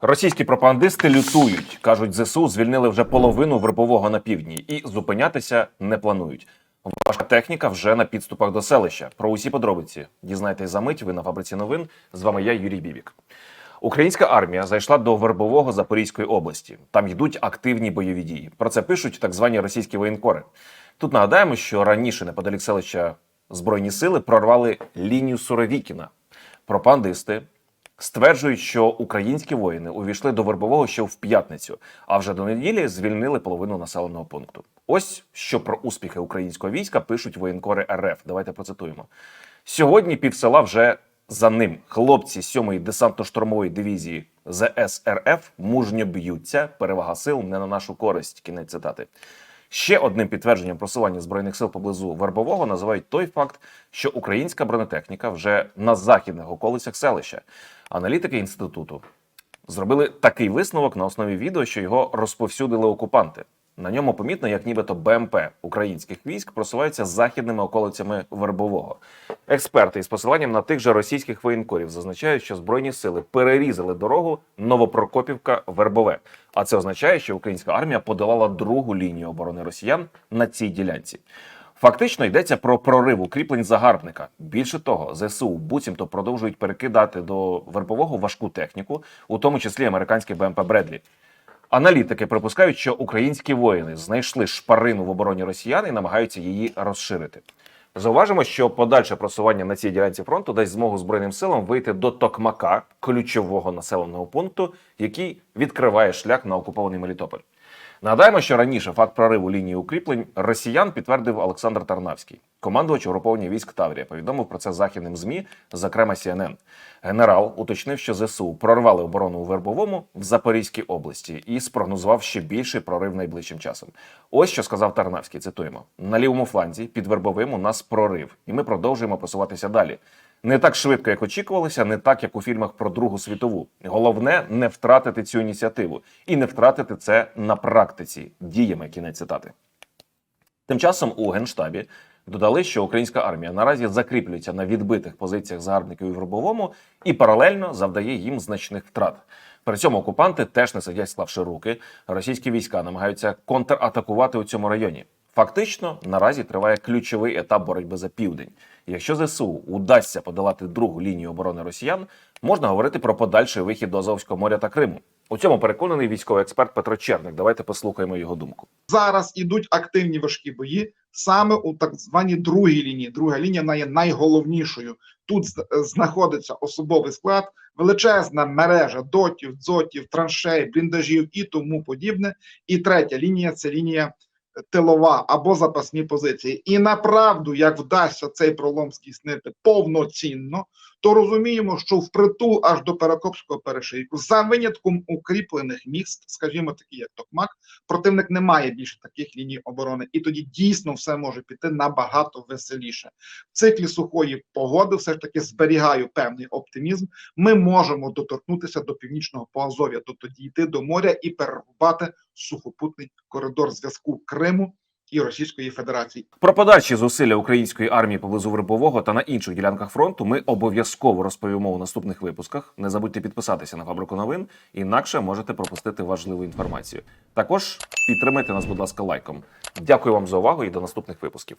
Російські пропагандисти лютують. кажуть, ЗСУ звільнили вже половину вербового на півдні і зупинятися не планують. Важка техніка вже на підступах до селища. Про усі подробиці дізнайтесь за мить. Ви на фабриці новин. З вами я, Юрій Бібік. Українська армія зайшла до Вербового Запорізької області. Там йдуть активні бойові дії. Про це пишуть так звані російські воєнкори. Тут нагадаємо, що раніше неподалік селища Збройні сили прорвали лінію Суровікіна. Пропагандисти стверджують, що українські воїни увійшли до Вербового ще в п'ятницю, а вже до неділі звільнили половину населеного пункту. Ось що про успіхи українського війська пишуть воєнкори РФ. Давайте процитуємо. Сьогодні півсела вже за ним. Хлопці 7-ї десантно-штурмової дивізії ЗСРФ мужньо б'ються. Перевага сил не на нашу користь. Кінець цитати. Ще одним підтвердженням просування збройних сил поблизу Вербового називають той факт, що українська бронетехніка вже на західних околицях селища. Аналітики інституту зробили такий висновок на основі відео, що його розповсюдили окупанти. На ньому помітно, як нібито БМП українських військ просуваються західними околицями Вербового. Експерти із посиланням на тих же російських воєнкорів зазначають, що збройні сили перерізали дорогу Новопрокопівка-Вербове. А це означає, що українська армія подолала другу лінію оборони росіян на цій ділянці. Фактично йдеться про прорив укріплень загарбника. Більше того, ЗСУ буцімто продовжують перекидати до Вербового важку техніку, у тому числі американський БМП Бредлі. Аналітики припускають, що українські воїни знайшли шпарину в обороні росіян і намагаються її розширити. Зауважимо, що подальше просування на цій ділянці фронту дасть змогу збройним силам вийти до Токмака, ключового населеного пункту, який відкриває шлях на окупований Мелітополь. Нагадаємо, що раніше факт прориву лінії укріплень росіян підтвердив Олександр Тарнавський, командувач угруповання військ Таврія. Повідомив про це західним змі, зокрема CNN. Генерал уточнив, що ЗСУ прорвали оборону у Вербовому в Запорізькій області і спрогнозував ще більший прорив найближчим часом. Ось що сказав Тарнавський. Цитуємо: на лівому фланзі під Вербовим у нас прорив, і ми продовжуємо просуватися далі. Не так швидко, як очікувалося, не так, як у фільмах про Другу світову. Головне не втратити цю ініціативу і не втратити це на практиці діями. Кінець цитати. Тим часом у генштабі додали, що українська армія наразі закріплюється на відбитих позиціях загарбників у Вербовому і паралельно завдає їм значних втрат. При цьому окупанти теж не сидять, склавши руки. Російські війська намагаються контратакувати у цьому районі. Фактично, наразі триває ключовий етап боротьби за південь. Якщо ЗСУ удасться подолати другу лінію оборони росіян, можна говорити про подальший вихід до Азовського моря та Криму. У цьому переконаний військовий експерт Петро Черник. Давайте послухаємо його думку. зараз ідуть активні важкі бої саме у так званій другій лінії. Друга лінія вона є найголовнішою. Тут знаходиться особовий склад, величезна мережа дотів, дзотів, траншей, бліндажів і тому подібне. І третя лінія це лінія тилова або запасні позиції. І направду, як вдасться цей пролом здійснити повноцінно, то розуміємо, що впритул аж до Перекопського перешийку, за винятком укріплених міст, скажімо, такі як Токмак, противник не має більше таких ліній оборони, і тоді дійсно все може піти набагато веселіше. В циклі сухої погоди все ж таки зберігаю певний оптимізм. Ми можемо доторкнутися до північного Поазов'я, тобто дійти до моря і перерубати сухопутний коридор зв'язку Криму і Російської Федерації. Про подальші зусилля української армії поблизу Вербового та на інших ділянках фронту ми обов'язково розповімо у наступних випусках. Не забудьте підписатися на фабрику новин, інакше можете пропустити важливу інформацію. Також підтримайте нас, будь ласка, лайком. Дякую вам за увагу і до наступних випусків.